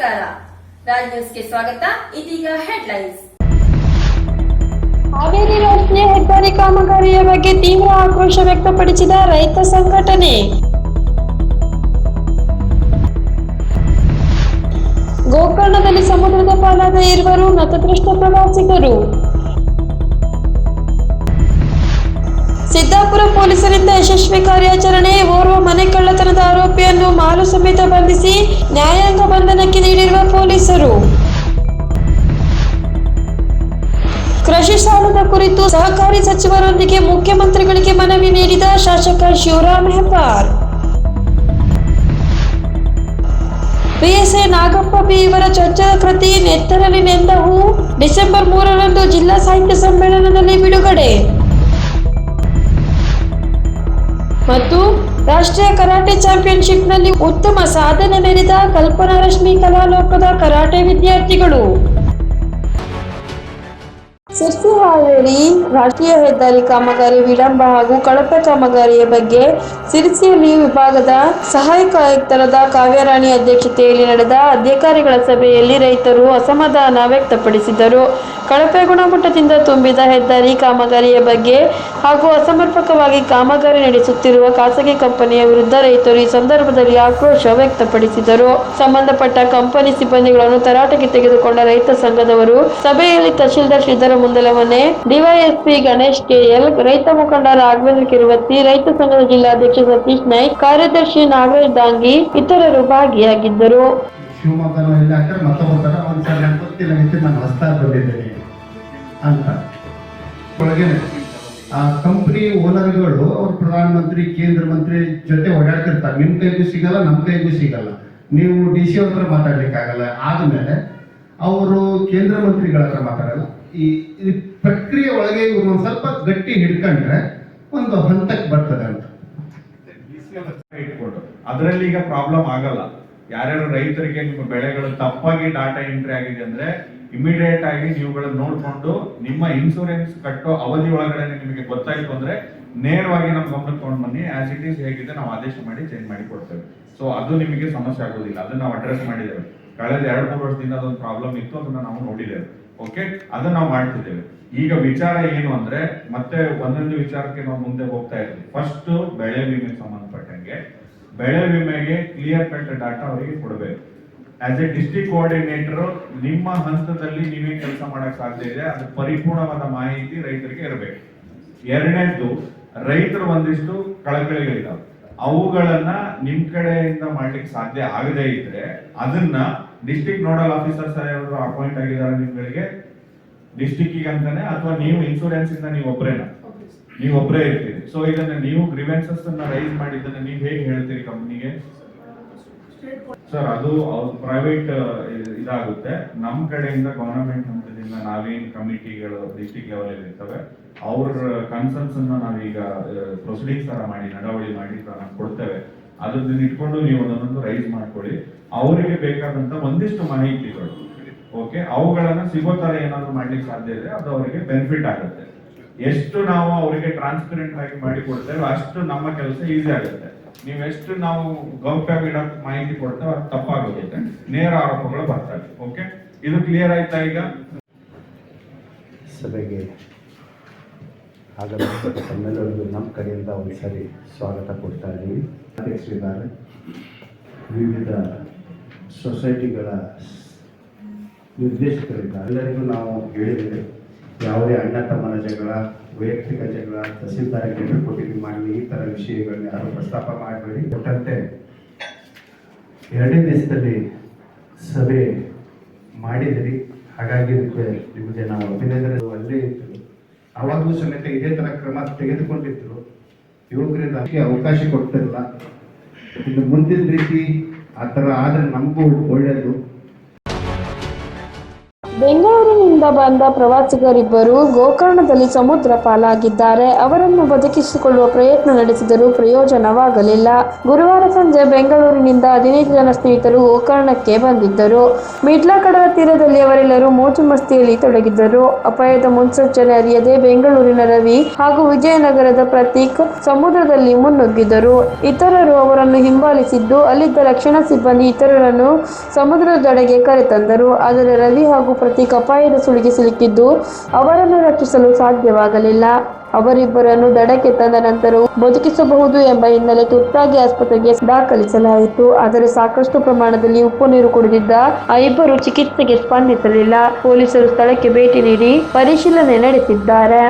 ರಾಜ್ ನ್ಯೂಸ್ಗೆ ಸ್ವಾಗತ. ಇದೀಗ ಹೆಡ್ಲೈನ್ಸ್ ಹಾವೇರಿ ರಾಷ್ಟ್ರೀಯ ಹೆದ್ದಾರಿ ಕಾಮಗಾರಿಯ ಬಗ್ಗೆ ತೀವ್ರ ಆಕ್ರೋಶ ವ್ಯಕ್ತಪಡಿಸಿದ ರೈತ ಸಂಘಟನೆ. ಗೋಕರ್ಣದಲ್ಲಿ ಸಮುದ್ರದ ಪಾಲಾದ ಇರುವರು ನತದೃಷ್ಟ ಪ್ರವಾಸಿಗರು. ಸಿದ್ದಾಪುರ ಪೊಲೀಸರಿಂದ ಯಶಸ್ವಿ ಕಾರ್ಯಾಚರಣೆ, ಓರ್ವ ಮನೆ ಕಳ್ಳತನದ ಆರೋಪಿಯನ್ನು ಮಾಲು ಸಮೇತ ಬಂಧಿಸಿ ನ್ಯಾಯಾಂಗ ಬಂಧನಕ್ಕೆ ನೀಡಿರುವ ಪೊಲೀಸರು. ಕೃಷಿ ಸಾಲದ ಕುರಿತು ಸಹಕಾರಿ ಸಚಿವರೊಂದಿಗೆ ಮುಖ್ಯಮಂತ್ರಿಗಳಿಗೆ ಮನವಿ ನೀಡಿದ ಶಾಸಕ ಶಿವರಾಮ್ ಹೆಬ್ಬಾರ್. ಪಿಎಸ್ಎ ನಾಗಪ್ಪ ಬಿ ಇವರ ಚೊಚ್ಚಲ ಕೃತಿ ನೆತ್ತರಲ್ಲಿ ನೆಂದ ಹೂ ಡಿಸೆಂಬರ್ ಮೂರರಂದು ಜಿಲ್ಲಾ ಸಾಹಿತ್ಯ ಸಮ್ಮೇಳನದಲ್ಲಿ ಬಿಡುಗಡೆ. ಮತ್ತು ರಾಷ್ಟ್ರೀಯ ಕರಾಟೆ ಚಾಂಪಿಯನ್ಶಿಪ್ನಲ್ಲಿ ಉತ್ತಮ ಸಾಧನೆ ಮೆರೆದ ಕಲ್ಪನಾ ರಶ್ಮಿ ಕಲಾಲೋಕದ ಕರಾಟೆ ವಿದ್ಯಾರ್ಥಿಗಳು. ಸಿರ್ಸಿ ಹಾವೇರಿ ರಾಷ್ಟ್ರೀಯ ಹೆದ್ದಾರಿ ಕಾಮಗಾರಿ ವಿಳಂಬ ಹಾಗೂ ಕಳಪೆ ಕಾಮಗಾರಿಯ ಬಗ್ಗೆ ಸಿರ್ಸಿಯಲ್ಲಿ ವಿಭಾಗದ ಸಹಾಯಕ ಆಯುಕ್ತರಾದ ಕಾವ್ಯರಾಣಿ ಅಧ್ಯಕ್ಷತೆಯಲ್ಲಿ ನಡೆದ ಅಧಿಕಾರಿಗಳ ಸಭೆಯಲ್ಲಿ ರೈತರು ಅಸಮಾಧಾನ ವ್ಯಕ್ತಪಡಿಸಿದರು. ಕಳಪೆ ಗುಣಮಟ್ಟದಿಂದ ತುಂಬಿದ ಹೆದ್ದಾರಿ ಕಾಮಗಾರಿಯ ಬಗ್ಗೆ ಹಾಗೂ ಅಸಮರ್ಪಕವಾಗಿ ಕಾಮಗಾರಿ ನಡೆಸುತ್ತಿರುವ ಖಾಸಗಿ ಕಂಪನಿಯ ವಿರುದ್ಧ ರೈತರು ಈ ಸಂದರ್ಭದಲ್ಲಿ ಆಕ್ರೋಶ ವ್ಯಕ್ತಪಡಿಸಿದರು. ಸಂಬಂಧಪಟ್ಟ ಕಂಪನಿ ಸಿಬ್ಬಂದಿಗಳನ್ನು ತರಾಟೆಗೆ ತೆಗೆದುಕೊಂಡ ರೈತ ಸಂಘದವರು ಸಭೆಯಲ್ಲಿ ತಹಶೀಲ್ದಾರ್ ಶ್ರೀಧರ ಮುಂದಲವನೆ, ಡಿವೈಎಸ್ಪಿ ಗಣೇಶ್ ಕೆಎಲ್, ರೈತ ಮುಖಂಡ ರಾಘವೇಂದ್ರ ಕಿರುವತ್ತಿ, ರೈತ ಸಂಘದ ಜಿಲ್ಲಾಧ್ಯಕ್ಷ ಸತೀಶ್ ನಾಯ್ಕ್, ಕಾರ್ಯದರ್ಶಿ ನಾಗರಾಜ್ ದಾಂಗಿ ಇತರರು ಭಾಗಿಯಾಗಿದ್ದರು. ಶಿವಮೊಗ್ಗ ಇಲ್ಲ ಮತ್ತೊಬ್ಬ ಗೊತ್ತಿಲ್ಲ ಅಂತ ನಾನು ಹೊಸ್ತಾ ಬಂದಿದ್ದೇನೆ. ಅಂತ. ಒಳಗೆ ಆ ಕಂಪ್ನಿ ಓನರ್ಗಳು ಅವ್ರ ಪ್ರಧಾನ ಮಂತ್ರಿ, ಕೇಂದ್ರ ಮಂತ್ರಿ ಜೊತೆ ಓಡಾಡ್ತಿರ್ತಾರೆ. ನಿಮ್ಮ ಕೈಗೂ ಸಿಗಲ್ಲ ನಮ್ಮ ಕೈಗೂ ಸಿಗಲ್ಲ. ನೀವು ಡಿ ಸಿ ಹತ್ರ ಮಾತಾಡ್ಲಿಕ್ಕಾಗಲ್ಲ. ಆದ್ಮೇಲೆ ಅವರು ಕೇಂದ್ರ ಮಂತ್ರಿಗಳ ಹತ್ರ ಮಾತಾಡಲ್ಲ. ಈ ಪ್ರಕ್ರಿಯೆ ಒಳಗೆ ಇವ್ರು ಒಂದ್ ಸ್ವಲ್ಪ ಗಟ್ಟಿ ಹಿಡ್ಕೊಂಡ್ರೆ ಒಂದು ಹಂತಕ್ಕೆ ಬರ್ತದೆ ಅಂತ. ಇಟ್ಕೊಂಡು. ಅದರಲ್ಲಿ ಈಗ ಪ್ರಾಬ್ಲಮ್ ಆಗಲ್ಲ. ಯಾರ್ಯಾರು ರೈತರಿಗೆ ನಿಮ್ಮ ಬೆಳೆಗಳು ತಪ್ಪಾಗಿ ಡಾಟಾ ಎಂಟ್ರಿ ಆಗಿದೆ ಅಂದ್ರೆ ಇಮಿಡಿಯೇಟ್ ಆಗಿ ನೀವುಗಳನ್ನ ನೋಡ್ಕೊಂಡು ನಿಮ್ಮ ಇನ್ಸೂರೆನ್ಸ್ ಕಟ್ಟೋ ಅವಧಿ ಒಳಗಡೆ ನಿಮಗೆ ಗೊತ್ತಾಯ್ತು ಅಂದ್ರೆ ನೇರವಾಗಿ ನಮ್ಮ ಗಮನಕ್ಕೆ ತೊಗೊಂಡು ಬನ್ನಿ. ಆಸ್ ಇಟ್ ಈಸ್ ಹೇಗಿದೆ, ನಾವು ಆದೇಶ ಮಾಡಿ ಚೇಂಜ್ ಮಾಡಿ ಕೊಡ್ತೇವೆ. ಸೊ ಅದು ನಿಮಗೆ ಸಮಸ್ಯೆ ಆಗೋದಿಲ್ಲ. ಅದನ್ನ ನಾವು ಅಡ್ರೆಸ್ ಮಾಡಿದ್ದೇವೆ. ಕಳೆದ ಎರಡು, ಮೂರು ವರ್ಷದಿಂದ ಅದೊಂದು ಪ್ರಾಬ್ಲಮ್ ಇತ್ತು. ಅದನ್ನ ನಾವು ನೋಡಿದ್ದೇವೆ. ಓಕೆ ಅದನ್ನ ನಾವು ಮಾಡ್ತಿದ್ದೇವೆ. ಈಗ ವಿಚಾರ ಏನು ಅಂದ್ರೆ, ಮತ್ತೆ ಒಂದೊಂದು ವಿಚಾರಕ್ಕೆ ನಾವು ಮುಂದೆ ಹೋಗ್ತಾ ಇದ್ವಿ. ಫಸ್ಟ್ ಬೆಳೆ ವಿಮೆಗೆ ಸಂಬಂಧಪಟ್ಟಂಗೆ. ಬೆಳೆ ವಿಮೆಗೆ ಕ್ಲಿಯರ್ ಕಟ್ ಡಾಟಾ ಅವರಿಗೆ ಕೊಡಬೇಕು. ಆಸ್ ಎ ಡಿಸ್ಟ್ರಿಕ್ಟ್ ಕೋಆರ್ಡಿನೇಟರ್ ನಿಮ್ಮ ಹಂತದಲ್ಲಿ ನೀವೇ ಕೆಲಸ ಮಾಡಕ್ ಸಾಧ್ಯ ಇದೆ. ಅದು ಪರಿಪೂರ್ಣವಾದ ಮಾಹಿತಿ ರೈತರಿಗೆ ಇರಬೇಕು. ಎರಡನೇದ್ದು ರೈತರು ಒಂದಿಷ್ಟು ಕಳಕಳಿಗಳಿದಾವೆ. ಅವುಗಳನ್ನ ನಿಮ್ ಕಡೆಯಿಂದ ಮಾಡ್ಲಿಕ್ಕೆ ಸಾಧ್ಯ ಆಗದೇ ಇದ್ರೆ ಅದನ್ನ ಡಿಸ್ಟ್ರಿಕ್ಟ್ ನೋಡಲ್ ಆಫೀಸರ್ಸ್ ಯಾರಾದ್ರು ಅಪಾಯಿಂಟ್ ಆಗಿದ್ದಾರೆ ನಿಮ್ಗಳಿಗೆ. ಡಿಸ್ಟಿಕ್ಕಿಗೆ ಅಂತಾನೆ ಅಥವಾ ನೀವು ಇನ್ಶೂರೆನ್ಸ್ ಇಂದ ನೀವು ಒಬ್ಬರೇನ ನೀವು ಒಬ್ಬರೇ ಇರ್ತೀರಿ. ಸೊ ಇದನ್ನ ನೀವು ಗ್ರಿವೆನ್ಸಸ್ ಅನ್ನ ರೈಸ್ ಮಾಡಿದ್ದನ್ನ ನೀವು ಹೇಗೆ ಹೇಳ್ತೀರಿ ಕಂಪ್ನಿಗೆ ಸರ್ ಅದು ಪ್ರೈವೇಟ್ ಇದಾಗುತ್ತೆ. ನಮ್ಮ ಕಡೆಯಿಂದ ಗವರ್ನಮೆಂಟ್ ಹಂತದಿಂದ ನಾವೇನ್ ಕಮಿಟಿಗಳು ಡಿಸ್ಟಿಕ್ ಲೆವೆಲ್ ಇರ್ತವೆ, ಅವ್ರ ಕನ್ಸರ್ನ್ಸ್ ಅನ್ನ ನಾವೀಗ ಪ್ರೊಸೀಡಿಂಗ್ಸ್ ತರ ಮಾಡಿ, ನಡವಳಿ ಮಾಡಿ ನಾವು ಕೊಡ್ತೇವೆ. ಅದನ್ನ ಇಟ್ಕೊಂಡು ನೀವು ಅದನ್ನೊಂದು ರೈಸ್ ಮಾಡ್ಕೊಳ್ಳಿ. ಅವರಿಗೆ ಬೇಕಾದಂತ ಒಂದಿಷ್ಟು ಮಾಹಿತಿಗಳು ಓಕೆ ಅವುಗಳನ್ನ ಸಿಗೋ ತರ ಏನಾದ್ರು ಮಾಡ್ಲಿಕ್ಕೆ ಸಾಧ್ಯ ಇದೆ ಅದು ಅವರಿಗೆ ಬೆನಿಫಿಟ್ ಆಗುತ್ತೆ. ಎಷ್ಟು ನಾವು ಅವರಿಗೆ ಟ್ರಾನ್ಸ್ಪರೆಂಟ್ ಆಗಿ ಮಾಡಿ ಕೊಡ್ತೇವೆ ಅಷ್ಟು ನಮ್ಮ ಕೆಲಸ ಈಸಿ ಆಗುತ್ತೆ. ನೀವು ಎಷ್ಟು ನಾವು ಗೌಪ್ಯವಾಗಿ ಇಡಕ್ ಮಾಹಿತಿ ಕೊಡ್ತೇವೆ ಅದು ತಪ್ಪಾಗುತ್ತೆ ನೇರ ಆರೋಪಗಳು ಬರ್ತವೆ. ಓಕೆ ಇದು ಕ್ಲಿಯರ್ ಆಯ್ತಾ ಈಗ? ಸಭೆಗೆ ತಮ್ಮೆಲ್ಲರಿಗೂ ನಮ್ಮ ಕಡೆಯಿಂದ ಒಂದು ಸರಿ ಸ್ವಾಗತ ಕೊಡ್ತಾ ಇದ್ದೀವಿ ಅಧ್ಯಕ್ಷರಿದ್ದಾರೆ. ವಿವಿಧ ಸೊಸೈಟಿಗಳ ನಿರ್ದೇಶಕರಿದ್ದಾರೆ. ಎಲ್ಲರಿಗೂ ನಾವು ಹೇಳಿದ್ದೇವೆ. ಯಾವುದೇ ಅಣ್ಣ ತಮ್ಮನ ಜಗಳ, ವೈಯಕ್ತಿಕ ಜಗಳ ತಹಸೀಲ್ದಾರ್ ಕೊಟ್ಟಿಗೆ ಕೊಟ್ಟಿದ್ದೀವಿ ಮಾಡಿ, ಈ ವಿಷಯಗಳನ್ನ ಯಾರು ಪ್ರಸ್ತಾಪ ಮಾಡಬೇಡಿ. ಕೊಟ್ಟಂತೆ ಎರಡನೇ ದಿವಸದಲ್ಲಿ ಸಭೆ ಮಾಡಿದಿರಿ. ಹಾಗಾಗಿ ಇದಕ್ಕೆ ನಿಮಗೆ ನಾವು ಅಭಿನಂದನೆ. ಅಲ್ಲೇ ಇತ್ತು ಅವಾಗಲೂ ಸಮೇತ ಇದೇ ತರ ಕ್ರಮ ತೆಗೆದುಕೊಂಡಿದ್ರು ಯುವಕರಿಂದ ಅವಕಾಶ ಕೊಡ್ತಿರಲ್ಲ ಇನ್ನು ಮುಂದಿನ ರೀತಿ ಆ ಥರ ಆದರೆ ನಮಗೂ ಒಳ್ಳೆಯದು ಬೆಂಗಳೂರಿನಿಂದ ಬಂದ ಪ್ರವಾಸಿಗರಿಬ್ಬರು ಗೋಕರ್ಣದಲ್ಲಿ ಸಮುದ್ರ ಪಾಲಾಗಿದ್ದಾರೆ. ಅವರನ್ನು ಬದುಕಿಸಿಕೊಳ್ಳುವ ಪ್ರಯತ್ನ ನಡೆಸಿದರೂ ಪ್ರಯೋಜನವಾಗಲಿಲ್ಲ. ಗುರುವಾರ ಸಂಜೆ ಬೆಂಗಳೂರಿನಿಂದ ಹದಿನೈದು ಜನ ಸ್ನೇಹಿತರು ಗೋಕರ್ಣಕ್ಕೆ ಬಂದಿದ್ದರು. ಮಿಡ್ಲಕಡಲ ತೀರದಲ್ಲಿ ಅವರೆಲ್ಲರೂ ಮೋಜು ಮಸ್ತಿಯಲ್ಲಿ ತೊಡಗಿದ್ದರು. ಅಪಾಯದ ಮುನ್ಸೂಚನೆ ಅರಿಯದೆ ಬೆಂಗಳೂರಿನ ರವಿ ಹಾಗೂ ವಿಜಯನಗರದ ಪ್ರತೀಕ್ ಸಮುದ್ರದಲ್ಲಿ ಮುನ್ನುಗ್ಗಿದರು. ಇತರರು ಅವರನ್ನು ಹಿಂಬಾಲಿಸಿದ್ದು, ಅಲ್ಲಿದ್ದ ರಕ್ಷಣಾ ಸಿಬ್ಬಂದಿ ಇತರರನ್ನು ಸಮುದ್ರದೊಡೆಗೆ ಕರೆತಂದರು. ಆದರೆ ರವಿ ಹಾಗೂ ಪ್ರತೀಕ್ ಅಪಾಯದ ಸುಳಿಗೆ ಸಿಲುಕಿದ್ದು ಅವರನ್ನು ರಕ್ಷಿಸಲು ಸಾಧ್ಯವಾಗಲಿಲ್ಲ. ಅವರಿಬ್ಬರನ್ನು ದಡಕ್ಕೆ ತಂದ ನಂತರ ಬದುಕಿಸಬಹುದು ಎಂಬ ಹಿನ್ನೆಲೆ ತುರ್ತಾಗಿ ಆಸ್ಪತ್ರೆಗೆ ದಾಖಲಿಸಲಾಯಿತು. ಆದರೆ ಸಾಕಷ್ಟು ಪ್ರಮಾಣದಲ್ಲಿ ಉಪ್ಪು ನೀರು ಕುಡಿದಿದ್ದ ಆ ಇಬ್ಬರು ಚಿಕಿತ್ಸೆಗೆ ಸ್ಪಂದಿಸಲಿಲ್ಲ. ಪೊಲೀಸರು ಸ್ಥಳಕ್ಕೆ ಭೇಟಿ ನೀಡಿ ಪರಿಶೀಲನೆ ನಡೆಸಿದ್ದಾರೆ.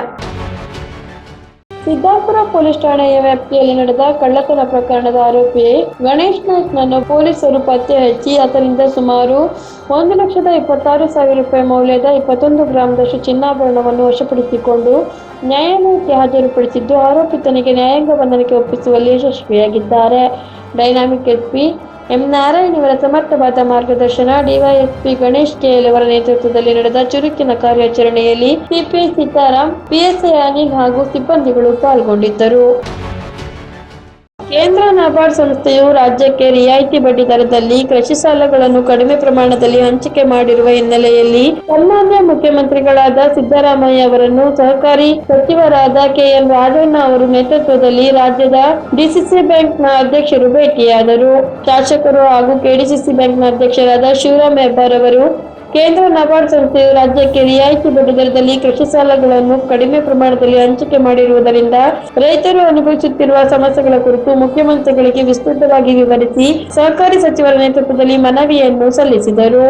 ಸಿದ್ದಾಪುರ ಪೊಲೀಸ್ ಠಾಣೆಯ ವ್ಯಾಪ್ತಿಯಲ್ಲಿ ನಡೆದ ಕಳ್ಳತನ ಪ್ರಕರಣದ ಆರೋಪಿ ಗಣೇಶ್ ನಾಯ್ಕ್ನನ್ನು ಪೊಲೀಸರು ಪತ್ತೆ ಹಚ್ಚಿ, ಆತನಿಂದ ಸುಮಾರು ಒಂದು ಲಕ್ಷದ ಇಪ್ಪತ್ತಾರು ಸಾವಿರ ರೂಪಾಯಿ ಮೌಲ್ಯದ ಇಪ್ಪತ್ತೊಂದು ಗ್ರಾಮದಷ್ಟು ಚಿನ್ನಾಭರಣವನ್ನು ವಶಪಡಿಸಿಕೊಂಡು ನ್ಯಾಯಾಲಯಕ್ಕೆ ಹಾಜರುಪಡಿಸಿದ್ದು, ಆರೋಪಿತನಿಗೆ ನ್ಯಾಯಾಂಗ ಬಂಧನಕ್ಕೆ ಒಪ್ಪಿಸುವಲ್ಲಿ ಯಶಸ್ವಿಯಾಗಿದ್ದಾರೆ. ಡೈನಾಮಿಕ್ ಎಸ್ಪಿ ಎಂ ನಾರಾಯಣ್ ಇವರ ಸಮರ್ಥವಾದ ಮಾರ್ಗದರ್ಶನ ಡಿವೈಎಸ್ಪಿ ಗಣೇಶ್ ಕೆಎಲ್ ಅವರ ನೇತೃತ್ವದಲ್ಲಿ ನಡೆದ ಚುರುಕಿನ ಕಾರ್ಯಾಚರಣೆಯಲ್ಲಿ ಸಿಪಿ ಸೀತಾರಾಮ್ ಪಿಎಸ್ಐ ಅನಿಲ್ ಹಾಗೂ ಸಿಬ್ಬಂದಿಗಳು ಪಾಲ್ಗೊಂಡಿದ್ದರು. ಕೇಂದ್ರ ನಬಾರ್ಡ್ ಸಂಸ್ಥೆಯು ರಾಜ್ಯಕ್ಕೆ ರಿಯಾಯಿತಿ ಬಡ್ಡಿ ದರದಲ್ಲಿ ಕೃಷಿ ಸಾಲಗಳನ್ನು ಕಡಿಮೆ ಪ್ರಮಾಣದಲ್ಲಿ ಹಂಚಿಕೆ ಮಾಡಿರುವ ಹಿನ್ನೆಲೆಯಲ್ಲಿ ಸನ್ಮಾನ್ಯ ಮುಖ್ಯಮಂತ್ರಿಗಳಾದ ಸಿದ್ದರಾಮಯ್ಯ ಅವರನ್ನು ಸಹಕಾರಿ ಸಚಿವರಾದ ಕೆಎನ್ ರಾಜಣ್ಣ ಅವರು ನೇತೃತ್ವದಲ್ಲಿ ರಾಜ್ಯದ ಡಿಸಿಸಿ ಬ್ಯಾಂಕ್ನ ಅಧ್ಯಕ್ಷರು ಭೇಟಿಯಾದರು. ಶಾಸಕರು ಹಾಗೂ ಕೆಡಿಸಿಸಿ ಬ್ಯಾಂಕ್ನ ಅಧ್ಯಕ್ಷರಾದ ಶಿವರಾಮ್ ಹೆಬ್ಬಾರ್ ಅವರು ಕೇಂದ್ರ ನಬಾರ್ಡ್ ಸಂಸ್ಥೆಯು ರಾಜ್ಯಕ್ಕೆ ರಿಯಾಯಿತಿ ಬಡ್ಡಿ ದರದಲ್ಲಿ ಕೃಷಿ ಸಾಲಗಳನ್ನು ಕಡಿಮೆ ಪ್ರಮಾಣದಲ್ಲಿ ಹಂಚಿಕೆ ಮಾಡಿರುವುದರಿಂದ ರೈತರು ಅನುಭವಿಸುತ್ತಿರುವ ಸಮಸ್ಯೆಗಳ ಕುರಿತು ಮುಖ್ಯಮಂತ್ರಿಗಳಿಗೆ ವಿಸ್ತೃತವಾಗಿ ವಿವರಿಸಿ ಸಹಕಾರಿ ಸಚಿವರ ನೇತೃತ್ವದಲ್ಲಿ ಮನವಿಯನ್ನು ಸಲ್ಲಿಸಿದರು.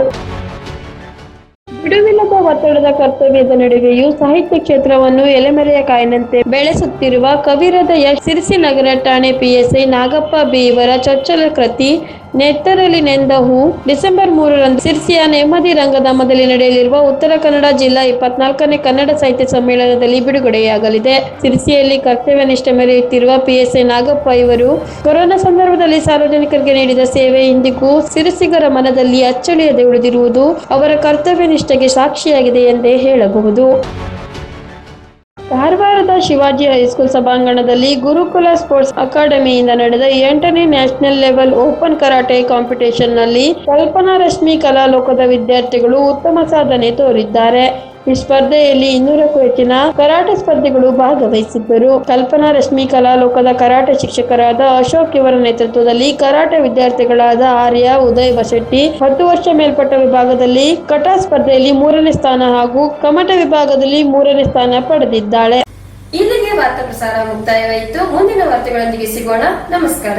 ಬಿಡುವಿಲ್ಲದ ಒತ್ತಡದ ಕರ್ತವ್ಯದ ನಡುವೆಯೂ ಸಾಹಿತ್ಯ ಕ್ಷೇತ್ರವನ್ನು ಎಲೆಮರೆಯ ಕಾಯಿನಂತೆ ಬೆಳೆಸುತ್ತಿರುವ ಕವಿರದ ಯಶ್ ಸಿರಿಸಿ ನಗರ ಠಾಣೆ ಪಿಎಸ್ಐ ನಾಗಪ್ಪ ಬಿ ಇವರ ಚೊಚ್ಚಲ ಕೃತಿ ನೆತ್ತರಲ್ಲಿ ನೆಂದ ಹೂ. ಡಿಸೆಂಬರ್ ಮೂರರಂದು ಸಿರ್ಸಿಯ ನೆಮ್ಮದಿ ರಂಗಧಾಮದಲ್ಲಿ ನಡೆಯಲಿರುವ ಉತ್ತರ ಕನ್ನಡ ಜಿಲ್ಲಾ ಇಪ್ಪತ್ನಾಲ್ಕನೇ ಕನ್ನಡ ಸಾಹಿತ್ಯ ಸಮ್ಮೇಳನದಲ್ಲಿ ಬಿಡುಗಡೆಯಾಗಲಿದೆ. ಸಿರ್ಸಿಯಲ್ಲಿ ಕರ್ತವ್ಯ ನಿಷ್ಠೆ ಮೆರೆಯುತ್ತಿರುವ ಪಿಎಸ್ಐ ನಾಗಪ್ಪ ಇವರು ಕೊರೋನಾ ಸಂದರ್ಭದಲ್ಲಿ ಸಾರ್ವಜನಿಕರಿಗೆ ನೀಡಿದ ಸೇವೆ ಇಂದಿಗೂ ಸಿರಿಸಿಗರ ಮನದಲ್ಲಿ ಅಚ್ಚಳಿಯದೆ ಉಳಿದಿರುವುದು ಅವರ ಕರ್ತವ್ಯ ನಿಷ್ಠೆಗೆ ಸಾಕ್ಷಿಯಾಗಿದೆ ಎಂದೇ ಹೇಳಬಹುದು. ಕಾರವಾರದ ಶಿವಾಜಿ ಹೈಸ್ಕೂಲ್ ಸಭಾಂಗಣದಲ್ಲಿ ಗುರುಕುಲ ಸ್ಪೋರ್ಟ್ಸ್ ಅಕಾಡೆಮಿಯಿಂದ ನಡೆದ ಎಂಟನೇ ನ್ಯಾಷನಲ್ ಲೆವೆಲ್ ಓಪನ್ ಕರಾಟೆ ಕಾಂಪಿಟೇಷನ್ನಲ್ಲಿ ಕಲ್ಪನಾ ರಶ್ಮಿ ಕಲಾಲೋಕದ ವಿದ್ಯಾರ್ಥಿಗಳು ಉತ್ತಮ ಸಾಧನೆ ತೋರಿದ್ದಾರೆ. ಈ ಸ್ಪರ್ಧೆಯಲ್ಲಿ ಇನ್ನೂರಕ್ಕೂ ಹೆಚ್ಚಿನ ಕರಾಟೆ ಸ್ಪರ್ಧಿಗಳು ಭಾಗವಹಿಸಿದ್ದರು. ಕಲ್ಪನಾ ರಶ್ಮಿ ಕಲಾಲೋಕದ ಕರಾಟೆ ಶಿಕ್ಷಕರಾದ ಅಶೋಕ್ ಇವರ ನೇತೃತ್ವದಲ್ಲಿ ಕರಾಟೆ ವಿದ್ಯಾರ್ಥಿಗಳಾದ ಆರ್ಯ, ಉದಯ್ ಬಶೆಟ್ಟಿ ಹತ್ತು ವರ್ಷ ಮೇಲ್ಪಟ್ಟ ವಿಭಾಗದಲ್ಲಿ ಕಟಾ ಸ್ಪರ್ಧೆಯಲ್ಲಿ ಮೂರನೇ ಸ್ಥಾನ ಹಾಗೂ ಕಮಟ ವಿಭಾಗದಲ್ಲಿ ಮೂರನೇ ಸ್ಥಾನ ಪಡೆದಿದ್ದಾಳೆ. ಇಲ್ಲಿಗೆ ವಾರ್ತಾ ಪ್ರಸಾರ ಮುಕ್ತಾಯವಾಯಿತು. ಮುಂದಿನ ವಾರ್ತೆಗಳೊಂದಿಗೆ ಸಿಗೋಣ. ನಮಸ್ಕಾರ.